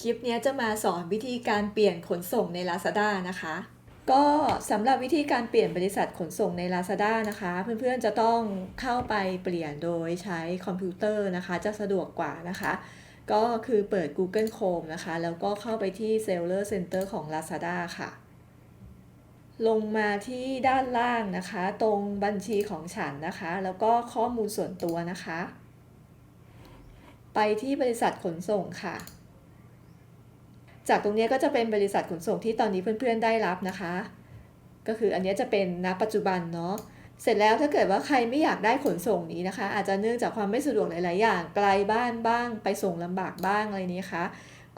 คลิปนี้จะมาสอนวิธีการเปลี่ยนขนส่งใน Lazada นะคะ ก็สำหรับวิธีการเปลี่ยนบริษัทขนส่งใน Lazada นะคะ เพื่อนๆจะต้องเข้าไปเปลี่ยนโดยใช้คอมพิวเตอร์นะคะ จะสะดวกกว่านะคะ ก็คือเปิด Google Chrome นะคะ แล้วก็เข้าไปที่ Seller Center ของ Lazada ค่ะ ลงมาที่ด้านล่างนะคะ ตรงบัญชีของฉันนะคะ แล้วก็ข้อมูลส่วนตัวนะคะ ไปที่บริษัทขนส่งค่ะ จากตรงนี้ก็จะเป็นบริษัทขนส่งที่ตอนนี้เพื่อนๆได้รับนะคะ ก็คืออันนี้จะเป็นณปัจจุบันเนาะเสร็จแล้วถ้าเกิดว่าใครไม่อยากได้ขนส่งนี้นะคะ อาจจะเนื่องจากความไม่สะดวกหลาย ๆ อย่างไกลบ้านบ้าง ไปส่งลำบากบ้างอะไรนี้คะ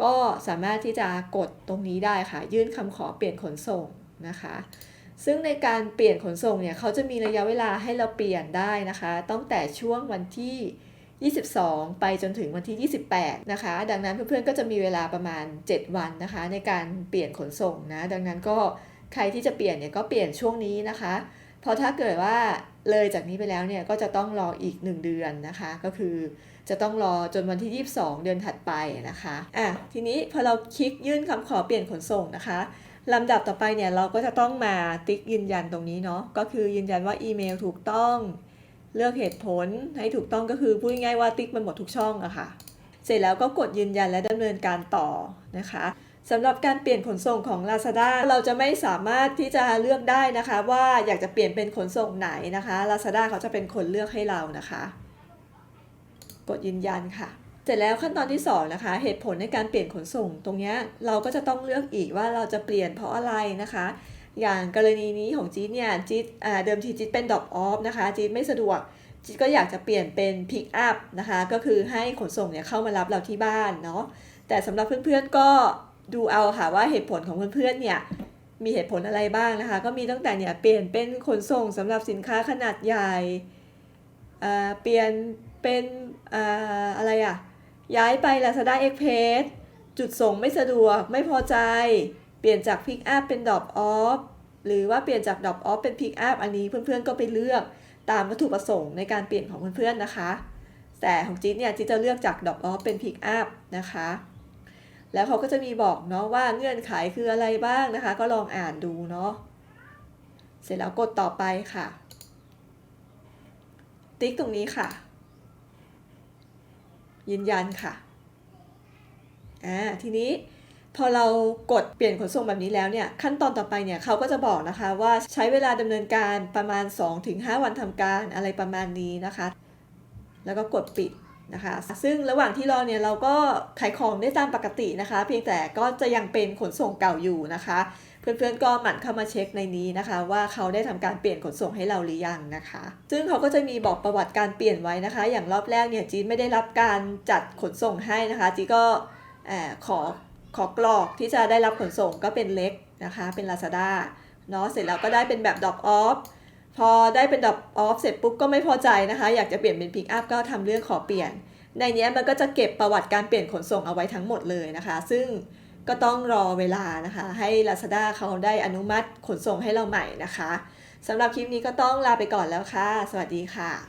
ก็สามารถที่จะกดตรงนี้ได้ค่ะ ยื่นคำขอเปลี่ยนขนส่งนะคะ ซึ่งในการเปลี่ยนขนส่งเนี่ยเขาจะมีระยะเวลาให้เราเปลี่ยนได้นะคะตั้งแต่ช่วงวันที่ 22 ไปจนถึงวันที่ 28 นะคะ ดังนั้นเพื่อนๆก็จะมีเวลาประมาณ 7 วันนะคะ ในการเปลี่ยนขนส่งนะ ดังนั้นก็ใครที่จะเปลี่ยนเนี่ยก็เปลี่ยนช่วงนี้นะคะ เพราะถ้าเกิดว่าเลยจากนี้ไปแล้วเนี่ยก็จะต้องรออีก 1 เดือนนะคะ ก็คือจะต้องรอจนวันที่ 22 เดือนถัดไปนะคะ อะ ทีนี้พอเราคลิกยื่นคำขอเปลี่ยนขนส่งนะคะลำดับต่อไปเนี่ยเราก็จะต้องมาติ๊กยืนยันตรงนี้เนาะ ก็คือยืนยันว่าอีเมลถูกต้อง เลือกเหตุผลให้ถูกต้องก็คือพูดง่ายๆว่าติ๊กมันหมดทุกช่องอะค่ะ เสร็จแล้วก็กดยืนยันและดำเนินการต่อนะคะสำหรับการเปลี่ยนขนส่งของ Lazada เราจะไม่สามารถที่จะเลือกได้นะคะ ว่าอยากจะเปลี่ยนเป็นขนส่งไหนนะคะ Lazada เขาจะเป็นคนเลือกให้เรานะคะ กดยืนยันค่ะ เสร็จแล้วขั้นตอนที่2นะคะ เหตุผลในการเปลี่ยนขนส่งตรงนี้เราก็จะต้องเลือกอีกว่าเราจะเปลี่ยนเพราะอะไรนะคะ อย่างกรณีนี้ของจี๊ดเนี่ยจี๊ดเดิมทีจี๊ดเป็น drop off นะคะจี๊ดไม่สะดวกจี๊ดก็อยากจะเปลี่ยนเป็น pick up นะคะก็คือให้ขนส่งเนี่ยเข้ามารับเราที่บ้านเนาะแต่สำหรับเพื่อนๆก็ดูเอาค่ะว่าเหตุผลของเพื่อนๆเนี่ยมีเหตุผลอะไรบ้างนะคะ ก็มีตั้งแต่เนี่ยเปลี่ยนเป็นขนส่งสำหรับสินค้าขนาดใหญ่เปลี่ยนเป็นอะไรอะย้ายไป Lazada Express จุดส่งไม่สะดวกไม่พอใจ เปลี่ยนจาก Pick Up เป็น Drop Off หรือว่าเปลี่ยนจาก Drop Off เป็น Pick Up อันนี้เพื่อนๆก็ไปเลือกตามวัตถุประสงค์ในการเปลี่ยนของเพื่อนๆนะคะ แต่ของจิ๊ดเนี่ยจิ๊ดจะเลือกจาก Drop Off เป็น Pick Up นะคะ แล้วเขาก็จะมีบอกเนาะว่าเงื่อนไขคืออะไรบ้างนะคะ ก็ลองอ่านดูเนาะเสร็จแล้วกดต่อไปค่ะ ติ๊กตรงนี้ค่ะ ยืนยันค่ะอ่าทีนี้ พอเรากดเปลี่ยนขนส่งแบบนี้แล้วเนี่ยขั้นตอนต่อไปเนี่ยเขาก็จะบอกนะคะว่าใช้เวลาดำเนินการประมาณ 2-5 วันทำการอะไรประมาณนี้นะคะ แล้วก็กดปิดนะคะ ซึ่งระหว่างที่รอเนี่ยเราก็ขายของได้ตามปกตินะคะ เพียงแต่ก็จะยังเป็นขนส่งเก่าอยู่นะคะ เพื่อนๆก็หมั่นเข้ามาเช็คในนี้นะคะ ว่าเขาได้ทำการเปลี่ยนขนส่งให้เราหรือยังนะคะ ซึ่งเขาก็จะมีบอกประวัติการเปลี่ยนไว้นะคะ อย่างรอบแรกเนี่ยจีนไม่ได้รับการจัดขนส่งให้นะคะจีก็ขอ ขอกรอกที่จะได้รับขนส่งก็เป็นเล็กนะคะ เป็น Lazada เนาะเสร็จแล้วก็ได้เป็นแบบ drop off พอได้เป็น drop off เสร็จปุ๊บก็ไม่พอใจนะคะ อยากจะเปลี่ยนเป็น pick up ก็ทำเรื่องขอเปลี่ยน ในนี้มันก็จะเก็บประวัติการเปลี่ยนขนส่งเอาไว้ทั้งหมดเลยนะคะ ซึ่งก็ต้องรอเวลานะคะ ให้ Lazada เขาได้อนุมัติขนส่งให้เราใหม่นะคะสำหรับคลิปนี้ก็ต้องลาไปก่อนแล้วค่ะ สวัสดีค่ะ